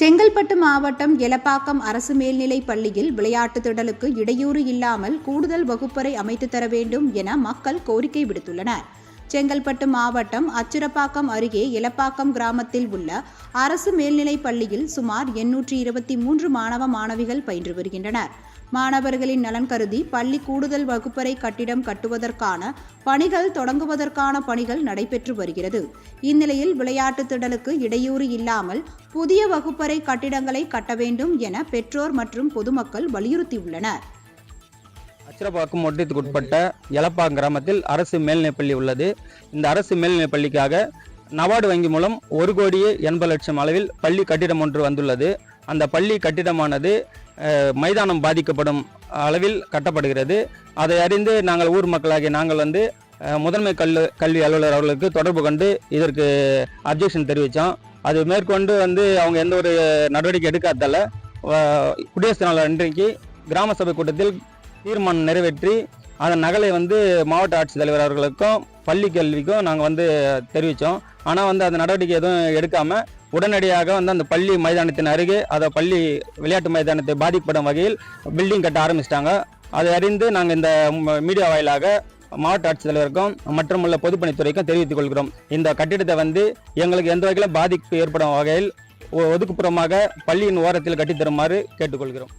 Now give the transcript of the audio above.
செங்கல்பட்டு மாவட்டம் எலப்பாக்கம் அரசு மேல்நிலைப் பள்ளியில் விளையாட்டுத் திடலுக்கு இடையூறு இல்லாமல் கூடுதல் வகுப்பறை அமைத்து தர வேண்டும் என மக்கள் கோரிக்கை விடுத்துள்ளனர். செங்கல்பட்டு மாவட்டம் அச்சிரப்பாக்கம் அருகே இலப்பாக்கம் கிராமத்தில் உள்ள அரசு மேல்நிலைப் பள்ளியில் சுமார் எண்ணூற்றி இருபத்தி மூன்று மாணவ மாணவிகள் பயின்று வருகின்றனர். மாணவர்களின் நலன் கருதி பள்ளி கூடுதல் வகுப்பறை கட்டிடம் கட்டுவதற்கான பணிகள் தொடங்குவதற்கான பணிகள் நடைபெற்று வருகிறது. இந்நிலையில் விளையாட்டுத் திடலுக்கு இடையூறு இல்லாமல் புதிய வகுப்பறை கட்டிடங்களை கட்ட வேண்டும் என பெற்றோர் மற்றும் பொதுமக்கள் வலியுறுத்தியுள்ளனர். அச்சிரப்பாக்கம் ஒட்டியத்துக்கு உட்பட்ட எலப்பாக்கம் கிராமத்தில் அரசு மேல்நிலைப்பள்ளி உள்ளது. இந்த அரசு மேல்நிலைப்பள்ளிக்காக நபார்டு வங்கி மூலம் ஒரு கோடியே எண்பது லட்சம் அளவில் பள்ளி கட்டிடம் ஒன்று வந்துள்ளது. அந்த பள்ளி கட்டிடமானது மைதானம் பாதிக்கப்படும் அளவில் கட்டப்படுகிறது. அதை அறிந்து நாங்கள் ஊர் மக்களாகிய நாங்கள் வந்து முதன்மை கல் கல்வி அலுவலர் அவர்களுக்கு தொடர்பு கொண்டு இதற்கு அப்ஜெக்ஷன் தெரிவித்தோம். அது மேற்கொண்டு வந்து அவங்க எந்த ஒரு நடவடிக்கை எடுக்காததால் குடியரசு நாள் அன்றைக்கு கிராம சபை கூட்டத்தில் தீர்மானம் நிறைவேற்றி அதன் நகலை வந்து மாவட்ட ஆட்சித்தலைவர் அவர்களுக்கும் பள்ளி கல்விக்கும் நாங்கள் வந்து தெரிவித்தோம் ஆனால் வந்து அந்த நடவடிக்கை எதுவும் எடுக்காமல் உடனடியாக வந்து அந்த பள்ளி மைதானத்தின் அருகே அதை பள்ளி விளையாட்டு மைதானத்தை பாதிக்கப்படும் வகையில் பில்டிங் கட்ட ஆரம்பிச்சிட்டாங்க. அதை அறிந்து நாங்கள் இந்த மீடியா வாயிலாக மாவட்ட ஆட்சித்தலைவருக்கும் மற்றும் உள்ள பொதுப்பணித்துறைக்கும் தெரிவித்துக் கொள்கிறோம். இந்த கட்டிடத்தை வந்து எங்களுக்கு எந்த வகையில் பாதிப்பு ஏற்படும் வகையில் ஒ- ஒதுக்குப்புறமாக பள்ளியின் ஓரத்தில் கட்டித் தருமாறு கேட்டுக்கொள்கிறோம்.